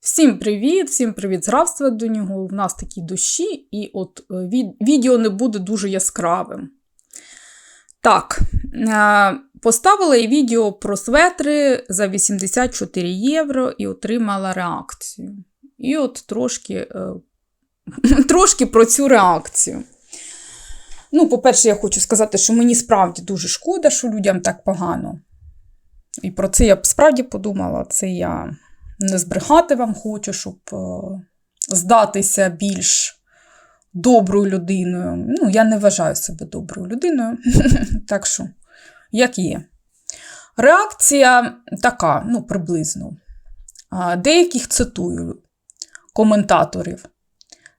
Всім привіт, всім привіт з графства до нього. В нас такі дощі, і от е, від- відео не буде дуже яскравим. Так, е, поставила я відео про светри за 84 євро і отримала реакцію. І от трошки, е, трошки про цю реакцію. Ну, по-перше, я хочу сказати, що мені справді дуже шкода, що людям так погано. І про це я б справді подумала. Це я не збрехати вам хочу, щоб е, здатися більш доброю людиною. Ну, я не вважаю себе доброю людиною, так що, як є. Реакція така, ну, приблизно. Деяких цитую коментаторів.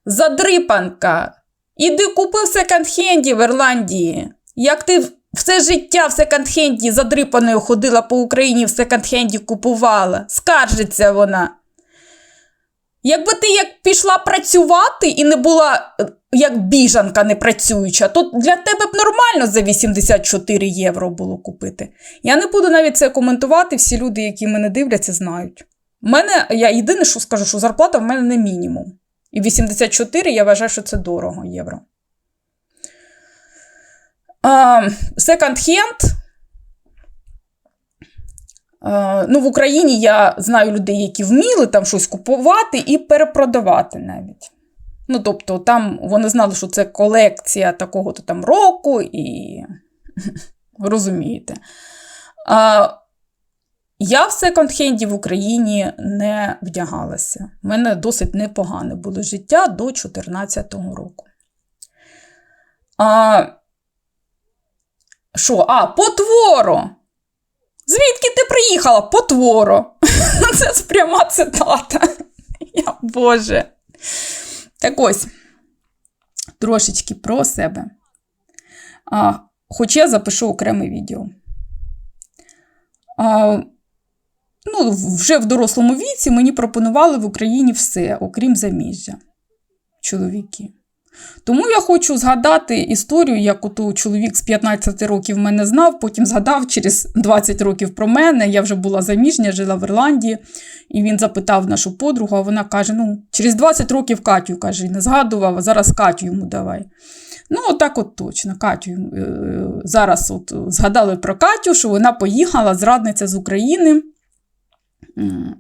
Задрипанка, іди купи секонд-хенді в Ірландії. Як ти все життя в секонд-хенді задрипаною ходила по Україні в секонд-хенді купувала. Скаржиться вона. Якби ти як пішла працювати і не була е, як біжанка непрацююча, то для тебе б нормально за 84 євро було купити. Я не буду навіть це коментувати, всі люди, які мене дивляться, знають. У мене, я єдине, що скажу, що зарплата в мене не мінімум. І 84 я вважаю, що це дорого євро. Секонд-хенд. Ну, в Україні я знаю людей, які вміли там щось купувати і перепродавати навіть. Ну, тобто, там вони знали, що це колекція такого-то там року, і розумієте. А, я в секонд-хенді в Україні не вдягалася. У мене досить непогане було життя до 2014 року. А, що? А, потворо! Звідки ти приїхала? Потворо. Це пряма цитата. Я, Боже. Так ось, трошечки про себе. А, Хоч я запишу окреме відео. А, ну, Вже в дорослому віці мені пропонували в Україні все, окрім заміжжя. Чоловіки. Тому я хочу згадати історію, як ото чоловік з 15 років мене знав, потім згадав через 20 років про мене. Я вже була заміжня, жила в Ірландії, і він запитав нашу подругу, а вона каже: ну, через 20 років Катю каже, не згадував, а зараз Катю йому давай. Ну, отак от точно. Катю е, зараз от згадали про Катю, що вона поїхала зрадниця з України.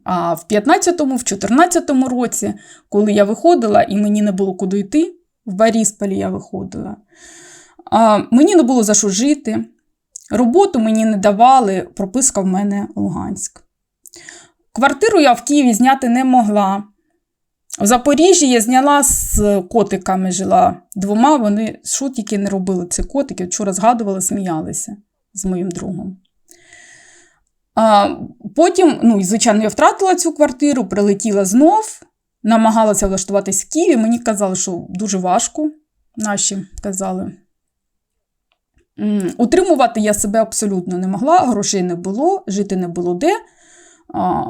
А в 15-му, в 14-му році, коли я виходила і мені не було куди йти, в Борисполі я виходила. А, Мені не було за що жити. Роботу мені не давали, прописка в мене Луганськ. Квартиру я в Києві зняти не могла. В Запоріжжі я зняла з котиками жила двома, вони що не робили ці котики. Вчора згадували, сміялися з моїм другом. А, Потім, ну, звичайно, я втратила цю квартиру, прилетіла знов намагалася влаштуватись в Києві. Мені казали, що дуже важко. Наші казали. Утримувати я себе абсолютно не могла, грошей не було, жити не було де. А,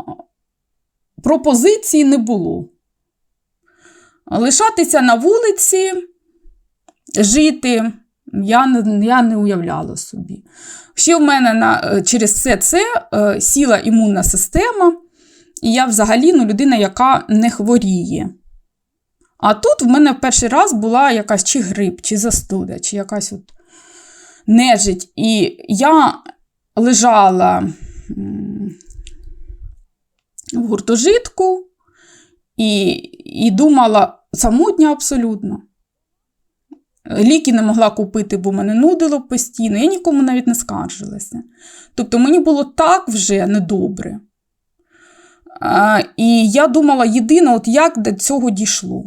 пропозиції не було. Лишатися на вулиці, жити я не я не уявляла собі. Ще в мене на, через все це е, сіла імунна система. І я взагалі ну, людина, яка не хворіє. А тут в мене в перший раз була якась чи грип, чи застуда, чи якась от нежить. І я лежала в гуртожитку і, і думала самотня абсолютно. Ліки не могла купити, бо мене нудило постійно, я нікому навіть не скаржилася. Тобто мені було так вже недобре. І я думала єдине, от як до цього дійшло.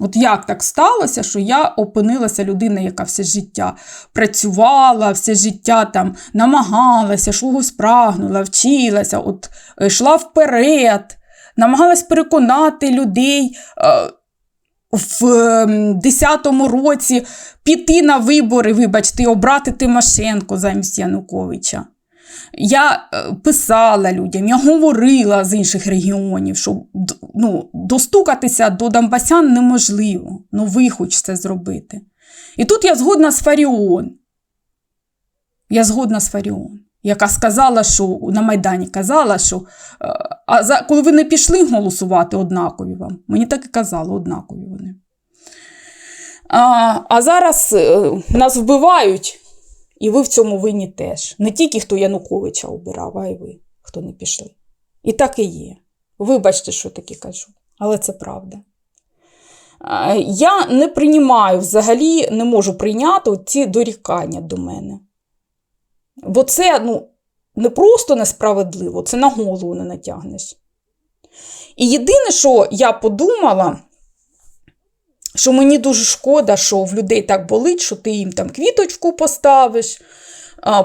От як так сталося, що я опинилася людина, яка все життя працювала, все життя там намагалася, чогось прагнула, вчилася, от е, йшла вперед, намагалась переконати людей е, в 10-му році піти на вибори, вибачте, обрати Тимошенко замість Януковича. Я е, писала людям, я говорила з інших регіонів, що ну, достукатися до Донбасян неможливо, ну ви хочете зробити. І тут я згодна з Фаріон. Я згодна з Фаріон. яка сказала, що на Майдані казала, що е, а за, коли ви не пішли голосувати, однакові вам. Мені так і казали, однакові вони. А, а зараз е, нас вбивають, і ви в цьому винні теж. Не тільки хто Януковича обирав, а й ви, хто не пішли. І так і є. Вибачте, що таке кажу, але це правда. Я не приймаю, взагалі не можу прийняти ці дорікання до мене. Бо це ну, не просто несправедливо, це на голову не натягнеш. І єдине, що я подумала, що мені дуже шкода, що в людей так болить, що ти їм там квіточку поставиш,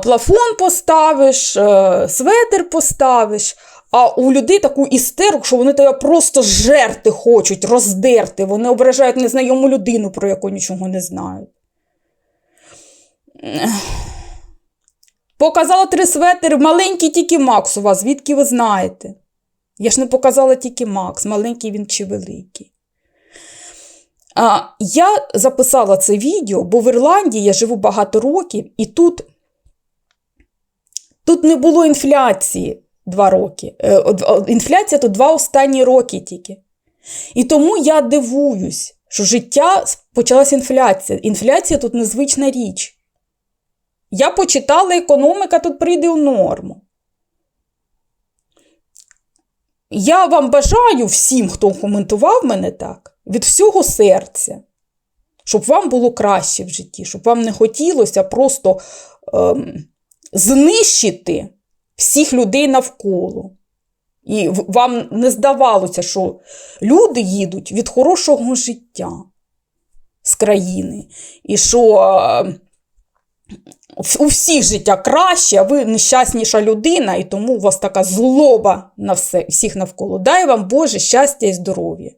плафон поставиш, е, светр поставиш. А у людей таку істеру, що вони тебе просто жерти хочуть, роздерти. Вони ображають незнайому людину, про яку нічого не знають. Показала три светри, маленький тільки Макс у вас, звідки ви знаєте? Я ж не показала тільки Макс, маленький він чи великий. А, я записала це відео, бо в Ірландії я живу багато років, і тут, тут не було інфляції два роки. Е, Інфляція тут два останні роки тільки. І тому я дивуюсь, що життя почалася інфляція. Інфляція тут незвична річ. Я почитала, економіка тут прийде у норму. Я вам бажаю всім, хто коментував мене так, від всього серця, щоб вам було краще в житті, щоб вам не хотілося просто ем, знищити всіх людей навколо. І вам не здавалося, що люди їдуть від хорошого життя з країни, і що е, у всіх життя краще, а ви нещасніша людина, і тому у вас така злоба на все, всіх навколо. Дай вам Боже щастя і здоров'я.